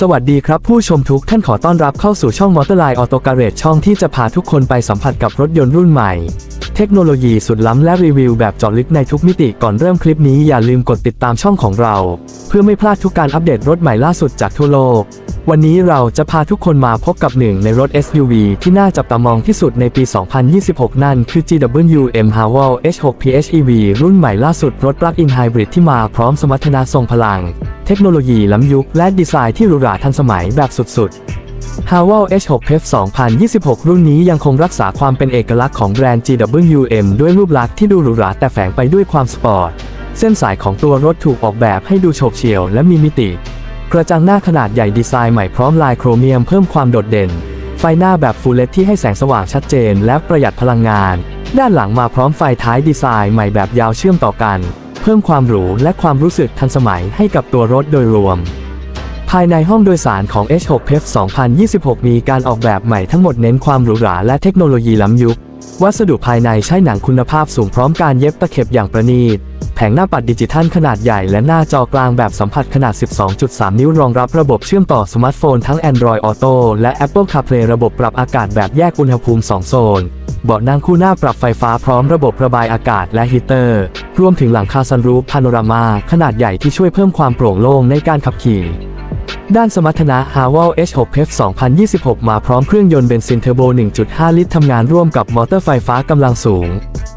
สวัสดีครับผู้ชมทุกท่านขอต้อนรับเข้าสู่ช่องมอเตอร์ไลน์ออโตการเรตช่องที่จะพาทุกคนไปสัมผัสกับรถยนต์รุ่นใหม่ เทคโนโลยีสุดล้ำและรีวิวแบบเจาะลึกในทุกมิติก่อนเริ่มคลิปนี้อย่าลืมกดติดตามช่องของเรา เพื่อไม่พลาดทุกการอัปเดตรถใหม่ล่าสุดจากทั่วโลก วันนี้เราจะพาทุกคนมาพบกับหนึ่งในรถ SUV ที่น่าจับตามองที่สุดในปี 2026 นั่นคือ GWM Haval H6 PHEV รุ่นใหม่ล่าสุดรถปลั๊กอินไฮบริดที่มาพร้อมสมรรถนะทรงพลัง เทคโนโลยีล้ำยุคและดีไซน์ที่หรูหราทันสมัยแบบสุดๆ h a w e l H6 PEF 2026 รุ่นนี้ยังคงรักษาความเป็นเอกลักษณ์ของแบรนด์ GWM ด้วยรูปลักษณ์ที่ดูหรูหราแต่แฝงไปด้วยความสปอร์ต เส้นสายของตัวรถถูกออกแบบให้ดูโฉบเฉี่ยวและมีมิติ กระจังหน้าขนาดใหญ่ดีไซน์ใหม่พร้อมลายโครเมียมเพิ่มความโดดเด่น ไฟหน้าแบบฟูลเลตที่ให้แสงสว่างชัดเจน และประหยัดพลังงาน ด้านหลังมาพร้อมไฟท้ายดีไซน์ใหม่แบบยาวเชื่อมต่อกัน เพิ่มความหรูและความรู้สึกทันสมัยให้กับตัวรถโดยรวม ภายในห้องโดยสารของ H6 PEF 2026 มีการออกแบบใหม่ทั้งหมดเน้นความหรูหราและเทคโนโลยีล้ำยุค วัสดุภายในใช้หนังคุณภาพสูงพร้อมการเย็บตะเข็บอย่างประณีต แผงหน้าปัดดิจิทัลขนาดใหญ่และหน้าจอกลางแบบสัมผัสขนาด 12.3 นิ้วรองรับระบบเชื่อมต่อสมาร์ทโฟนทั้ง Android Auto และ Apple CarPlay ระบบปรับอากาศแบบแยกอุณหภูมิ 2 โซน เบาะนั่งคู่หน้าปรับไฟฟ้าพร้อมระบบระบายอากาศและฮีเตอร์ รวมถึงหลังคาซันรูฟพาโนรามาขนาดใหญ่ที่ช่วยเพิ่มความโปร่งโล่งในการขับขี่ ด้านสมรรถนะ h a w e l H6 PEF 2026 มาพร้อมเครื่องยนต์เบนซินเทอร์โบ 1.5 ลิตรทำงานร่วมกับมอเตอร์ไฟฟ้ากำลังสูง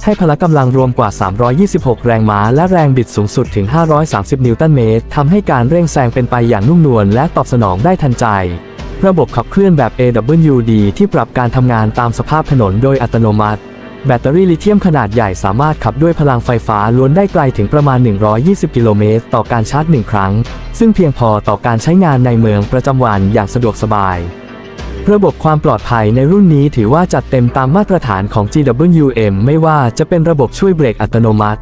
ให้พละกำลังรวมกว่า 326 แรงม้า และแรงบิดสูงสุดถึง 530 นิวตันเมตรทำให้การเร่งแซงเป็นไปอย่างนุ่มนวลและตอบสนองได้ทันใจระบบขับเคลื่อนแบบ AWD ที่ปรับการทำงานตามสภาพถนนโดยอัตโนมัติ แบตเตอรี่ลิเธียมขนาดใหญ่สามารถขับด้วยพลังไฟฟ้าล้วนได้ไกลถึงประมาณ 120 กิโลเมตรต่อการชาร์จ 1 ครั้ง ซึ่งเพียงพอต่อการใช้งานในเมืองประจำวันอย่างสะดวกสบาย ระบบความปลอดภัยในรุ่นนี้ถือว่าจัดเต็มตามมาตรฐานของ GWM ไม่ว่าจะเป็นระบบช่วยเบรกอัตโนมัติ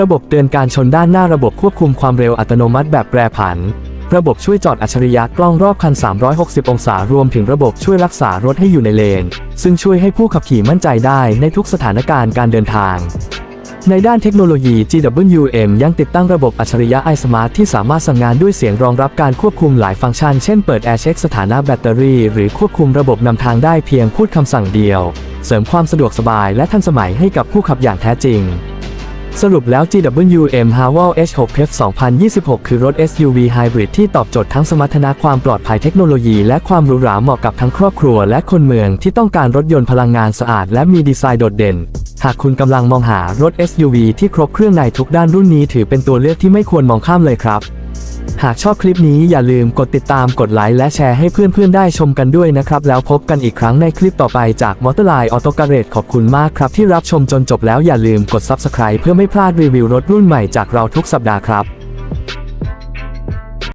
ระบบเตือนการชนด้านหน้าระบบควบคุมความเร็วอัตโนมัติแบบแปรผัน ระบบช่วยจอดอัจฉริยะกล้องรอบคัน 360 องศารวมถึงระบบช่วยรักษารถให้อยู่ในเลน ซึ่งช่วยให้ผู้ขับขี่มั่นใจได้ในทุกสถานการณ์การเดินทางในด้านเทคโนโลยี GWM ยังติดตั้งระบบอัจฉริยะ iSmart ที่สามารถสั่งงานด้วยเสียงรองรับการควบคุมหลายฟังก์ชัน เช่น เปิดแอร์เช็คสถานะแบตเตอรี่ หรือควบคุมระบบนำทางได้เพียงพูดคำสั่งเดียว เสริมความสะดวกสบายและทันสมัยให้กับผู้ขับอย่างแท้จริง สรุปแล้ว GWM Haval H6 PEF 2026 คือรถ SUV Hybrid ที่ตอบโจทย์ทั้งสมรรถนะความปลอดภัยเทคโนโลยีและความหรูหราเหมาะกับทั้งครอบครัวและคนเมืองที่ต้องการรถยนต์พลังงานสะอาดและมีดีไซน์โดดเด่น หากคุณกำลังมองหารถ SUV ที่ครบเครื่องในทุกด้านรุ่นนี้ถือเป็นตัวเลือกที่ไม่ควรมองข้ามเลยครับ หากชอบคลิปนี้อย่าลืมกดติดตามกดไลค์และแชร์ให้เพื่อนๆได้ชมกันด้วยนะครับ แล้วพบกันอีกครั้งในคลิปต่อไปจากมอเตอร์ไลน์ออโตการเรขอบคุณมากครับที่รับชมจนจบแล้วอย่าลืมกด Subscribe เพื่อไม่พลาดรีวิวรถรุ่นใหม่จากเราทุกสัปดาห์ครับ